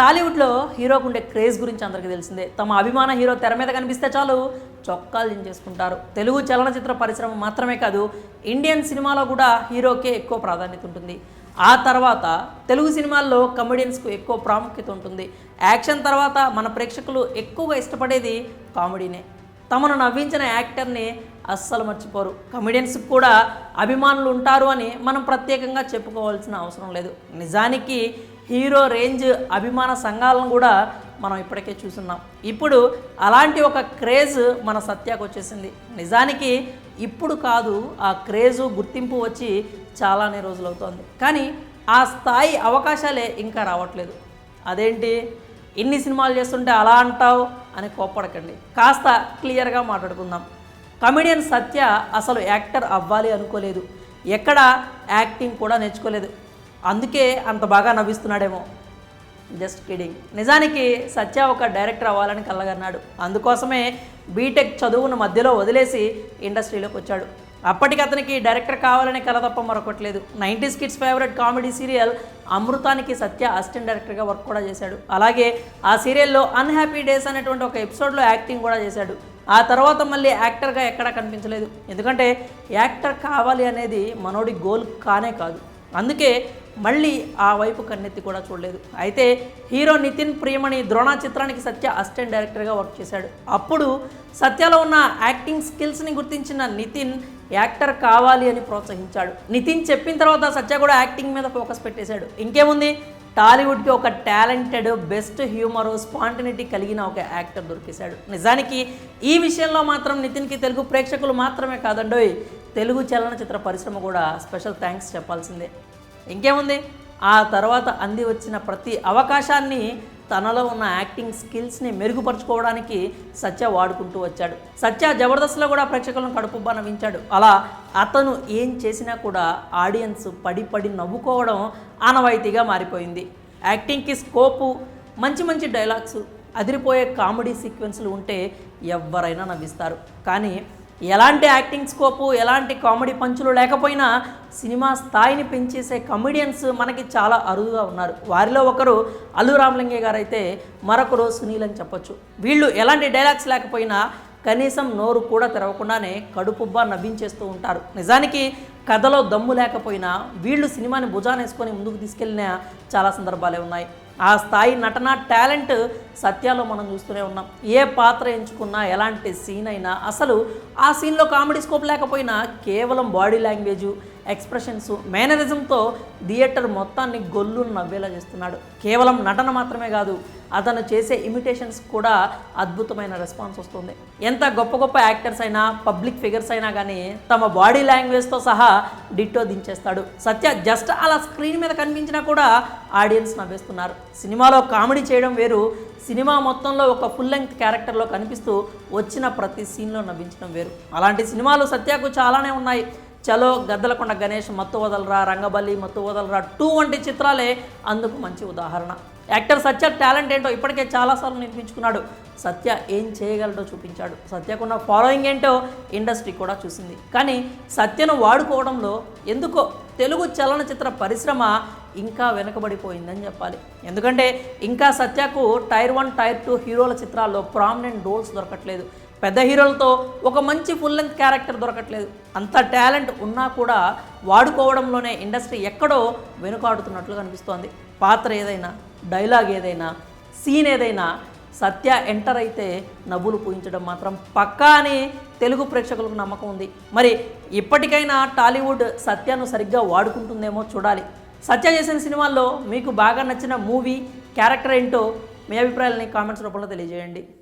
టాలీవుడ్లో హీరోకు ఉండే క్రేజ్ గురించి అందరికీ తెలిసిందే. తమ అభిమాన హీరో తెర మీద కనిపిస్తే చాలు చొక్కాలు దించేసుకుంటారు. తెలుగు చలనచిత్ర పరిశ్రమ మాత్రమే కాదు ఇండియన్ సినిమాలో కూడా హీరోకే ఎక్కువ ప్రాధాన్యత ఉంటుంది. ఆ తర్వాత తెలుగు సినిమాల్లో కమెడియన్స్కు ఎక్కువ ప్రాముఖ్యత ఉంటుంది. యాక్షన్ తర్వాత మన ప్రేక్షకులు ఎక్కువగా ఇష్టపడేది కామెడీనే. తమను నవ్వించిన యాక్టర్ని అస్సలు మర్చిపోరు. కమెడియన్స్కి కూడా అభిమానులు ఉంటారు అని మనం ప్రత్యేకంగా చెప్పుకోవాల్సిన అవసరం లేదు. నిజానికి హీరో రేంజ్ అభిమాన సంఘాలను కూడా మనం ఇప్పటికే చూస్తున్నాం. ఇప్పుడు అలాంటి ఒక క్రేజ్ మన సత్యాకు వచ్చేసింది. నిజానికి ఇప్పుడు కాదు ఆ క్రేజు గుర్తింపు వచ్చి చాలానే రోజులు అవుతోంది కానీ ఆ స్థాయి అవకాశాలే ఇంకా రావట్లేదు. అదేంటి? ఇన్ని సినిమాలు చేస్తుంటే అలా అంటావు అని కోప్పడకండి. కాస్త క్లియర్గా మాట్లాడుకుందాం. కమెడియన్ సత్య అసలు యాక్టర్ అవ్వాలి అనుకోలేదు. ఎక్కడ యాక్టింగ్ కూడా నేర్చుకోలేదు. అందుకే అంత బాగా నవ్విస్తున్నాడేమో. జస్ట్ కిడింగ్ నిజానికి సత్య ఒక డైరెక్టర్ అవ్వాలని కలగన్నాడు అందుకోసమే బీటెక్ చదువును మధ్యలో వదిలేసి ఇండస్ట్రీలోకి వచ్చాడు. అప్పటికి అతనికి డైరెక్టర్ కావాలనే కల తప్ప మరొకట్లేదు nineties kids favourite comedy serial అమృతానికి Satya assistant డైరెక్టర్గా వర్క్ కూడా చేశాడు. అలాగే ఆ సీరియల్లో అన్హ్యాపీ డేస్ అనేటువంటి ఒక ఎపిసోడ్లో యాక్టింగ్ కూడా చేశాడు. ఆ తర్వాత మళ్ళీ యాక్టర్గా ఎక్కడా కనిపించలేదు. ఎందుకంటే యాక్టర్ కావాలి అనేది మనోడి గోల్ కానే కాదు. అందుకే మళ్ళీ ఆ వైపు కన్నెత్తి కూడా చూడలేదు. అయితే హీరో నితిన్ ప్రియమణి ద్రోణ చిత్రానికి సత్య అసిస్టెంట్ డైరెక్టర్గా వర్క్ చేశాడు. అప్పుడు సత్యలో ఉన్న యాక్టింగ్ స్కిల్స్ని గుర్తించిన నితిన్ యాక్టర్ కావాలి అని ప్రోత్సహించాడు. నితిన్ చెప్పిన తర్వాత సత్య కూడా యాక్టింగ్ మీద ఫోకస్ పెట్టేశాడు. ఇంకేముంది? టాలీవుడ్కి ఒక టాలెంటెడ్ బెస్ట్ హ్యూమర్ స్పాంటినిటీ కలిగిన ఒక యాక్టర్ దొరికేశాడు. నిజానికి ఈ విషయంలో మాత్రం నితిన్కి తెలుగు ప్రేక్షకులు మాత్రమే కాదండోయ్ తెలుగు చలనచిత్ర పరిశ్రమ కూడా స్పెషల్ థ్యాంక్స్ చెప్పాల్సిందే. ఇంకేముంది? ఆ తర్వాత అంది వచ్చిన ప్రతి అవకాశాన్ని తనలో ఉన్న యాక్టింగ్ స్కిల్స్ని మెరుగుపరుచుకోవడానికి సత్య వాడుకుంటూ వచ్చాడు. సత్య జబర్దస్త్లో కూడా ప్రేక్షకులను కడుపుబ్బా నవ్వించాడు. అలా అతను ఏం చేసినా కూడా ఆడియన్స్ పడి పడి నవ్వుకోవడం ఆనవాయితీగా మారిపోయింది. యాక్టింగ్కి స్కోపు మంచి మంచి డైలాగ్స్ అదిరిపోయే కామెడీ సీక్వెన్స్లు ఉంటే ఎవరైనా నవ్విస్తారు. కానీ ఎలాంటి యాక్టింగ్ స్కోపు ఎలాంటి కామెడీ పంచులు లేకపోయినా సినిమా స్థాయిని పెంచేసే కమెడియన్స్ మనకి చాలా అరుదుగా ఉన్నారు. వారిలో ఒకరు అల్లు రామలింగే గారు అయితే మరొకరు సునీల్ అని చెప్పొచ్చు. వీళ్ళు ఎలాంటి డైలాగ్స్ లేకపోయినా కనీసం నోరు కూడా తెరవకుండానే కడుపుబ్బా నవ్వించేస్తూ ఉంటారు. నిజానికి కథలో దమ్ము లేకపోయినా వీళ్ళు సినిమాని భుజానేసుకొని ముందుకు తీసుకెళ్ళిన చాలా సందర్భాలే ఉన్నాయి. ఆ స్థాయి నటన టాలెంట్ సత్యాలో మనం చూస్తూనే ఉన్నాం. ఏ పాత్ర ఎంచుకున్నా ఎలాంటి సీన్ అయినా అసలు ఆ సీన్లో కామెడీ స్కోప్ లేకపోయినా కేవలం బాడీ లాంగ్వేజు ఎక్స్ప్రెషన్స్ మేనరిజంతో థియేటర్ మొత్తాన్ని గొల్లు నవ్వేలా చేస్తున్నాడు. కేవలం నటన మాత్రమే కాదు అతను చేసే ఇమిటేషన్స్ కూడా అద్భుతమైన రెస్పాన్స్ వస్తుంది. ఎంత గొప్ప గొప్ప యాక్టర్స్ అయినా పబ్లిక్ ఫిగర్స్ అయినా కానీ తమ బాడీ లాంగ్వేజ్తో సహా డిట్టో దించేస్తాడు. సత్య జస్ట్ అలా స్క్రీన్ మీద కనిపించినా కూడా ఆడియన్స్ నవ్వేస్తున్నారు. సినిమాలో కామెడీ చేయడం వేరు సినిమా మొత్తంలో ఒక ఫుల్ లెంగ్త్ క్యారెక్టర్లో కనిపిస్తూ వచ్చిన ప్రతి సీన్లో నవ్వించడం వేరు. అలాంటి సినిమాలు సత్యకు చాలానే ఉన్నాయి. చలో గద్దలకొండ గణేష్ మత్తు వదలరా రంగబలి మత్తు వదలరా టూ వంటి చిత్రాలే అందుకు మంచి ఉదాహరణ. యాక్టర్ సత్య టాలెంట్ ఏంటో ఇప్పటికే చాలాసార్లు నిర్మించుకున్నాడు సత్య ఏం చేయగలడో చూపించాడు. సత్యకున్న ఫాలోయింగ్ ఏంటో ఇండస్ట్రీ కూడా చూసింది. కానీ సత్యను వాడుకోవడంలో ఎందుకో తెలుగు చలనచిత్ర పరిశ్రమ ఇంకా వెనుకబడిపోయిందని చెప్పాలి. ఎందుకంటే ఇంకా సత్యకు టైర్ వన్ టైర్ టూ హీరోల చిత్రాల్లో ప్రామినెంట్ రోల్స్ దొరకట్లేదు. పెద్ద హీరోలతో ఒక మంచి ఫుల్ లెంత్ క్యారెక్టర్ దొరకట్లేదు. అంత టాలెంట్ ఉన్నా కూడా వాడుకోవడంలోనే ఇండస్ట్రీ ఎక్కడో వెనుకాడుతున్నట్లు కనిపిస్తోంది. పాత్ర ఏదైనా డైలాగ్ ఏదైనా సీన్ ఏదైనా సత్య ఎంటర్ అయితే నవ్వులు పూయించడం మాత్రం పక్కా అని తెలుగు ప్రేక్షకులకు నమ్మకం ఉంది. మరి ఇప్పటికైనా టాలీవుడ్ సత్యను సరిగ్గా వాడుకుంటుందేమో చూడాలి. సత్య చేసిన సినిమాల్లో మీకు బాగా నచ్చిన మూవీ క్యారెక్టర్ ఏంటో మీ అభిప్రాయాలని కామెంట్స్ రూపంలో తెలియజేయండి.